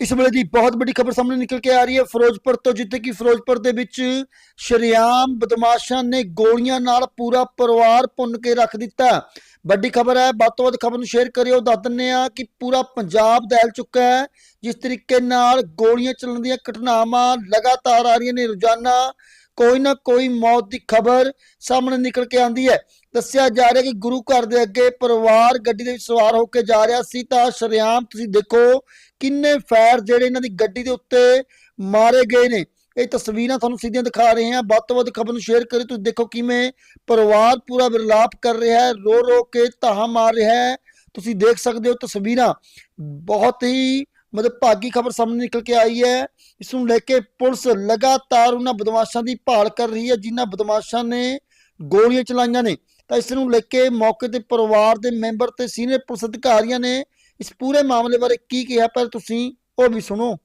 ਇਸ ਵੇਲੇ ਦੀ ਬਹੁਤ ਵੱਡੀ ਖਬਰ ਸਾਹਮਣੇ ਨਿਕਲ ਕੇ ਆ ਰਹੀ ਹੈ। ਫਿਰੋਜ਼ਪੁਰ ਤੋਂ ਜਿੱਥੇ ਕਿ ਫਿਰੋਜ਼ਪੁਰ ਦੇ ਵਿੱਚ ਸ਼ਰੇਆਮ ਬਦਮਾਸ਼ਾਂ ਨੇ ਗੋਲੀਆਂ ਨਾਲ ਪੂਰਾ ਪਰਿਵਾਰ ਭੁੰਨ ਕੇ ਰੱਖ ਦਿੱਤਾ। ਵੱਡੀ ਖਬਰ ਹੈ, ਵੱਧ ਤੋਂ ਵੱਧ ਖਬਰ ਨੂੰ ਸ਼ੇਅਰ ਕਰਿਓ। ਦੱਸ ਦਿੰਦੇ ਆ ਕਿ ਪੂਰਾ ਪੰਜਾਬ ਦਹਿਲ ਚੁੱਕਾ ਹੈ। ਜਿਸ ਤਰੀਕੇ ਨਾਲ ਗੋਲੀਆਂ ਚੱਲਣ ਦੀਆਂ ਘਟਨਾਵਾਂ ਲਗਾਤਾਰ ਆ ਰਹੀਆਂ ਨੇ। ਰੋਜ਼ਾਨਾ ਕੋਈ ਨਾ ਕੋਈ ਮੌਤ ਦੀ ਖਬਰ ਸਾਹਮਣੇ ਨਿਕਲ ਕੇ ਆਂਦੀ ਹੈ। ਦੱਸਿਆ ਜਾ ਰਿਹਾ ਕਿ ਗੁਰੂ ਘਰ ਦੇ ਅੱਗੇ ਪਰਿਵਾਰ ਗੱਡੀ ਦੇ ਵਿੱਚ ਸਵਾਰ ਹੋ ਕੇ ਜਾ ਰਿਹਾ ਸੀ ਤਾਂ ਸ਼ਰੇਆਮ ਤੁਸੀਂ ਦੇਖੋ ਕਿੰਨੇ ਫਾਇਰ ਜਿਹੜੇ ਇਹਨਾਂ ਦੀ ਗੱਡੀ ਦੇ ਉੱਤੇ ਮਾਰੇ ਗਏ ਨੇ। ਇਹ ਤਸਵੀਰਾਂ ਤੁਹਾਨੂੰ ਸਿੱਧੀਆਂ ਦਿਖਾ ਰਹੇ ਹਾਂ। ਵੱਧ ਤੋਂ ਵੱਧ ਖਬਰ ਨੂੰ ਸ਼ੇਅਰ ਕਰੀ ਤੁਸੀਂ ਦੇਖੋ ਕਿਵੇਂ ਪਰਿਵਾਰ ਪੂਰਾ ਵਿਰਲਾਪ ਕਰ ਰਿਹਾ ਹੈ। ਰੋ ਰੋ ਕੇ ਧਾਹਾਂ ਮਾਰ ਰਿਹਾ ਹੈ। ਤੁਸੀਂ ਦੇਖ ਸਕਦੇ ਹੋ ਤਸਵੀਰਾਂ। ਬਹੁਤ ਹੀ ਮਤਲਬ ਭਾਗੀ ਖਬਰ ਸਾਹਮਣੇ ਨਿਕਲ ਕੇ ਆਈ ਹੈ। ਇਸ ਨੂੰ ਲੈ ਕੇ ਪੁਲਿਸ ਲਗਾਤਾਰ ਉਹਨਾਂ ਬਦਮਾਸ਼ਾਂ ਦੀ ਭਾਲ ਕਰ ਰਹੀ ਹੈ ਜਿਨ੍ਹਾਂ ਬਦਮਾਸ਼ਾਂ ਨੇ ਗੋਲੀਆਂ ਚਲਾਈਆਂ ਨੇ। ਤਾਂ ਇਸ ਨੂੰ ਲੈ ਕੇ ਮੌਕੇ ਤੇ ਪਰਿਵਾਰ ਦੇ ਮੈਂਬਰ ਤੇ ਸੀਨੀਅਰ ਪੁਲਿਸ ਅਧਿਕਾਰੀਆਂ ਨੇ ਇਸ ਪੂਰੇ ਮਾਮਲੇ ਬਾਰੇ ਕੀ ਕਿਹਾ ਪਰ ਤੁਸੀਂ ਉਹ ਵੀ ਸੁਣੋ।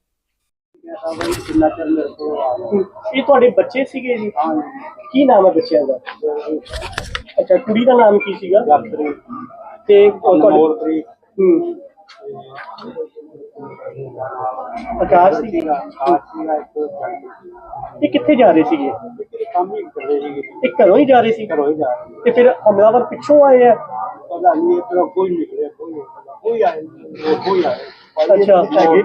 ਇਹ ਤੁਹਾਡੇ ਬੱਚੇ ਸੀਗੇ ਜੀ? ਕੀ ਨਾਮ ਹੈ ਬੱਚਿਆਂ ਦਾ? ਅੱਛਾ ਕੁੜੀ ਦਾ ਨਾਮ ਕੀ ਸੀਗਾ? ਤੇ ਉਹ ਤੁਹਾਡੇ ਹੂੰ। ਆਕਾਸ਼ ਸੀ ਇਹ ਕਿੱਥੇ ਜਾ ਰਹੇ ਸੀਗੇ? ਕੰਮ ਹੀ ਕਰਦੇ ਸੀਗੇ ਇਹ ਘਰੋਂ ਹੀ ਜਾ ਰਹੇ ਸੀ। ਘਰੋਂ ਹੀ ਜਾ ਰਹੇ ਤੇ ਫਿਰ ਹਮਲਾਵਰ ਪਿੱਛੋਂ ਆਏ ਆ? ਪਤਾ ਨਹੀਂ ਇਤਨਾ ਕੋਈ ਨਿਕਲਿਆ ਕੋਈ। ਕੋਈ ਨਹੀਂ, ਕੋਈ ਆਏ ਅੱਛਾ। ਤੇ-।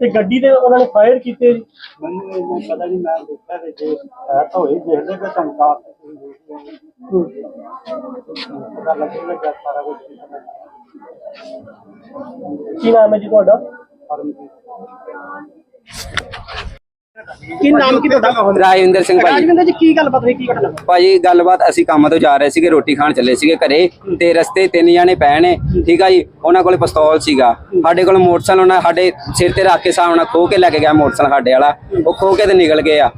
ਤੇ ਗੱਡੀ ਦੇ ਉਹਨਾਂ ਨੇ ਫਾਇਰ ਕੀਤੇ? ਜੀ ਮੈਨੂੰ ਪਤਾ ਨਹੀਂ ਮੈਂ ਦੇਖਿਆ ਤੇ ਜੇ ਹੈ ਤਾਂ ਹੋਈ ਦੇਖਦੇ ਕਿ ਹੂੰ। ਪਤਾ ਲੱਗੇਗਾ ਸਾਰਾ ਕੁਝ ਕੀ ਨਾਮ ਹੈ ਜੀ ਤੁਹਾਡਾ? ਕੀ ਨਾਮ ਕੀ ਤੁਹਾਡਾ? ਰਾਜਵਿੰਦਰ ਸਿੰਘ ਭਾਜੀ। ਰਾਜਵਿੰਦਰ ਜੀ ਕੀ ਗੱਲ ਪਤਾ ਕੀ ਘਟਨਾ? ਭਾਜੀ ਗੱਲਬਾਤ ਅਸੀਂ ਕੰਮ ਤੋਂ ਜਾ ਰਹੇ ਸੀਗੇ ਰੋਟੀ ਖਾਣ ਚੱਲੇ ਸੀਗੇ ਘਰੇ ਤੇ ਰਸਤੇ ਤਿੰਨ ਜਾਣੇ ਪਏ ਨੇ ਠੀਕ ਆ ਜੀ? ਉਹਨਾਂ ਕੋਲੇ ਪਿਸਤੌਲ ਸੀਗਾ। ਸਾਡੇ ਕੋਲ ਮੋਟਰਸਾਈਕਲ ਉਹਨਾਂ ਸਾਡੇ ਸਿਰ ਤੇ ਰੱਖ ਕੇ ਸਾਹਮਣੇ ਖੋ ਕੇ ਲੈ ਕੇ ਗਿਆ ਮੋਟਰਸਾਈਕਲ ਸਾਡੇ ਵਾਲਾ। ਉਹ ਖੋ ਕੇ ਤੇ ਨਿਕਲ ਗਏ ਆ।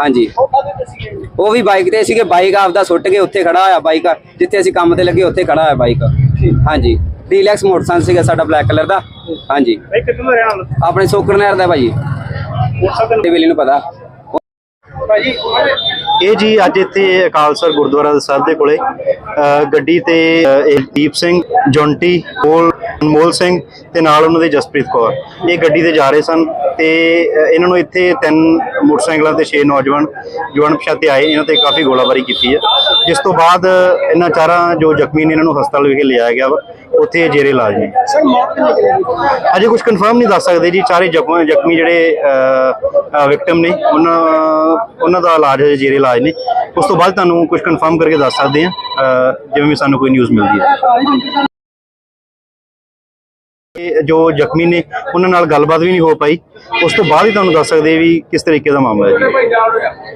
ਹਾਂਜੀ। ਉਹ ਵੀ ਬਾਈਕ ਤੇ ਸੀਗੇ। ਬਾਈਕ ਆਪਦਾ ਸੁੱਟ ਕੇ ਉੱਥੇ ਖੜਾ ਹੋਇਆ ਬਾਈਕ ਜਿੱਥੇ ਅਸੀਂ ਕੰਮ ਤੇ ਲੱਗੇ ਉੱਥੇ ਖੜਾ ਹੋਇਆ ਬਾਈਕ। ਹਾਂਜੀ। ਡੀਲੈਕਸ ਮੋਟਰਸਾਈਕਲ ਸੀਗਾ ਸਾਡਾ ਬਲੈਕ ਕਲਰ ਦਾ। ਹਾਂਜੀ। ਬਈ ਕਿੱਥੋਂ ਦਾ ਰਹਿਣ ਆਪਣੇ ਸੋਕਰ ਨਹਿਰ ਦਾ ਭਾਜੀ। ਮੋਟਰਸਾਈਕਲ ਨੂੰ ਪਤਾ। ਇਹ ਜੀ ਅੱਜ ਇੱਥੇ ਅਕਾਲਸਰ ਗੁਰਦੁਆਰਾ ਸਾਹਿਬ ਦੇ ਕੋਲੇ ਗੱਡੀ ਤੇ ਦੀਪ ਸਿੰਘ ਜੌਂਟੀ ਮੋਲ ਅਨਮੋਲ ਸਿੰਘ ਤੇ ਨਾਲ ਉਹਨਾਂ ਦੇ ਜਸਪ੍ਰੀਤ ਕੌਰ। ਇਹ ਗੱਡੀ ਤੇ ਜਾ ਰਹੇ ਸਨ ਤੇ ਇਹਨਾਂ ਨੂੰ ਇੱਥੇ ਤਿੰਨ ਮੋਟਰਸਾਈਕਲਾਂ ਤੇ ਛੇ ਨੌਜਵਾਨ ਜਵਾਨ ਪਛਾਤੇ ਆਏ ਇਹਨਾਂ ਤੇ ਕਾਫੀ ਗੋਲਾਬਾਰੀ ਕੀਤੀ ਹੈ। ਜਿਸ ਤੋਂ ਬਾਅਦ ਇਹਨਾਂ ਚਾਰਾਂ ਜੋ ਜ਼ਖਮੀ ਨੇ ਇਹਨਾਂ ਨੂੰ ਹਸਪਤਾਲ ਵਿਖੇ ਲਿਆਇਆ ਗਿਆ ਵਾ ਉੱਥੇ ਜੇਰੇ ਇਲਾਜ ਨੇ। ਸਰ ਅਜੇ ਕੁਝ ਕਨਫਰਮ ਨਹੀਂ ਦੱਸ ਸਕਦੇ ਜੀ ਚਾਰੇ ਜ਼ਖਮ ਜ਼ਖਮੀ ਜਿਹੜੇ ਵਿਕਟਮ ਨੇ ਉਹਨਾਂ ਉਹਨਾਂ ਦਾ ਇਲਾਜ ਹੈ ਜੇਰੇ ਇਲਾਜ ਨੇ ਉਸ ਤੋਂ ਬਾਅਦ ਤੁਹਾਨੂੰ ਕੁਝ ਕਨਫਰਮ ਕਰਕੇ ਦੱਸ ਸਕਦੇ ਹਾਂ ਜਿਵੇਂ ਵੀ ਸਾਨੂੰ ਕੋਈ ਨਿਊਜ਼ ਮਿਲਦੀ ਹੈ। ਜੋ ਜ਼ਖਮੀ ਨੇ, ਉਹਨਾਂ ਨਾਲ ਗੱਲਬਾਤ ਵੀ ਨਹੀਂ ਹੋ ਪਾਈ। ਉਸ ਤੋਂ ਬਾਅਦ ਹੀ ਤੁਹਾਨੂੰ ਦੱਸ ਸਕਦੇ ਵੀ ਕਿਸ ਤਰੀਕੇ ਦਾ ਮਾਮਲਾ ਹੈ